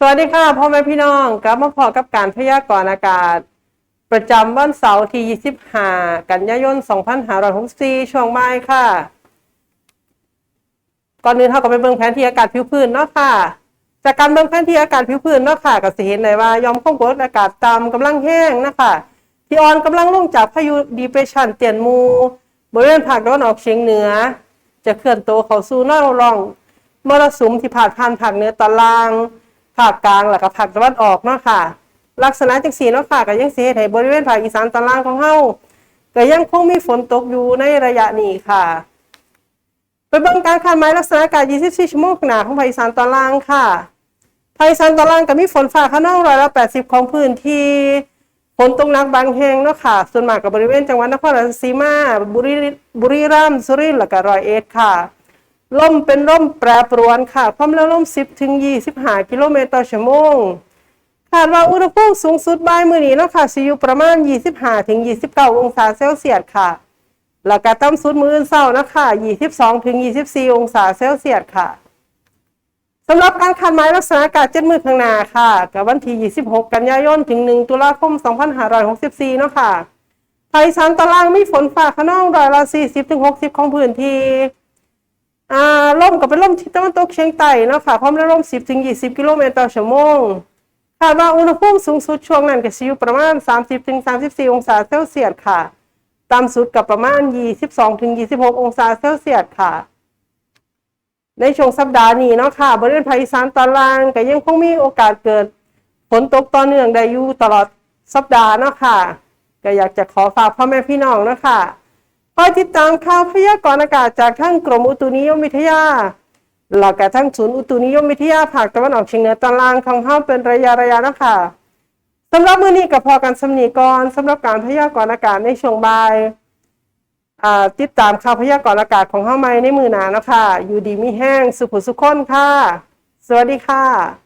สวัสดีค่ะพ่อแม่พี่น้องกลับมาพอกับการพยากรณ์อากาศ ประจำวันเสาร์ที่ 25 กันยายน 2564 ช่วงบ่ายค่ะ ก่อนอื่นเราก็ไปเบิ่งแผนที่อากาศผิวพื้นเนาะค่ะ จากการเบิ่งแผนที่อากาศผิวพื้นเนาะค่ะก็สิเห็นได้ว่ายอมความกดอากาศต่ำกำลังแห้งนะคะที่อ่อนกำลังลงจากพายุดีเพรสชันเตียนมูบริเวณภาคตะวันออกเฉียงเหนือ จะเคลื่อนตัวเข้าสู่แนวร่องมรสุมที่ผ่านผ่านภาคเหนือตอนล่าง ภาคกลางแล้วก็ภาคตะวันออกเนาะค่ะ ลักษณะจังสีเนาะค่ะก็ยังสิเฮ็ดให้บริเวณภาคอีสานตอนล่างของเฮาก็ยังคงมีฝนตกอยู่ในระยะนี้ค่ะไปเบิ่งการคาดหมายลักษณะอากาศ 24 ชั่วโมงข้างหนาของภาคอีสานตอนล่างค่ะภาคอีสานตอนล่างก็มีฝนฟ้าขนองร้อยละ80 ของพื้นที่ฝนตกหนักบางแห่งเนาะค่ะ ส่วนมากกับบริเวณจังหวัดนครราชสีมา บุรีบุรีรัมย์สุรินทร์และก็ร้อยเอ็ดค่ะ ลมเป็นลมแปรปรวนค่ะ ความเร็วลม 10 ถึง 25 กิโลเมตรต่อชั่วโมงคาดว่าอุณหภูมิสูงสุดบ่ายมื้อนี้เนาะค่ะสิอยู่ประมาณ 25 ถึง 29 องศาเซลเซียสค่ะ แล้วก็ต่ำสุดมื้อเช้านะคะ22 ถึง 24 องศาเซลเซียสค่ะสำหรับการคาดหมายลักษณะอากาศเจ็ดมือข้างหน้าค่ะกับวันที่ 26 กันยายน ถึง 1 ตุลาคม 2564 เนาะค่ะภาคอีสานตอนล่างมีฝนฟ้าขนองร้อยละ40 ถึง 60 ของพื้นที่ อ่าลมก็เป็นลมทิศตะวันตกเฉียงใต้นาะค่ะความเร็วลม 10ถึง20 กิโลเมตรต่อชั่วโมงคาดว่าอุณหภูมิสูงสุดช่วงนั้นก็สิอยู่ประมาณ 30ถึง34 องศาเซลเซียสค่ะต่ำสุดกับประมาณ 22ถึง26 องศาเซลเซียสค่ะ ในช่วงสัปดาห์นี้เนาะค่ะบริเวณภาคอีสานตอนล่างก็ยังคงมีโอกาสเกิดฝนตกต่อเนื่องได้อยู่ตลอดสัปดาห์เนาะค่ะก็อยากจะขอฝากพ่อแม่พี่น้องเนาะค่ะ คอยติดตามข่าวพยากรณ์อากาศจากทั้งกรมอุตุนิยมวิทยาแล้วก็ทั้งศูนย์อุตุนิยมวิทยาภาคตะวันออกเฉียงเหนือตอนล่างของเฮาเป็นระยะระยะนะคะสำหรับมื้อนี้ก็พอกันสำนีก่อนสำหรับการพยากรณ์อากาศในช่วงบ่ายอ่าติดตามข่าวพยากรณ์อากาศของเฮาใหม่ในมือหนาแล้วค่ะอยู่ดีมีแห้งสุขสุขคนค่ะ สวัสดีค่ะ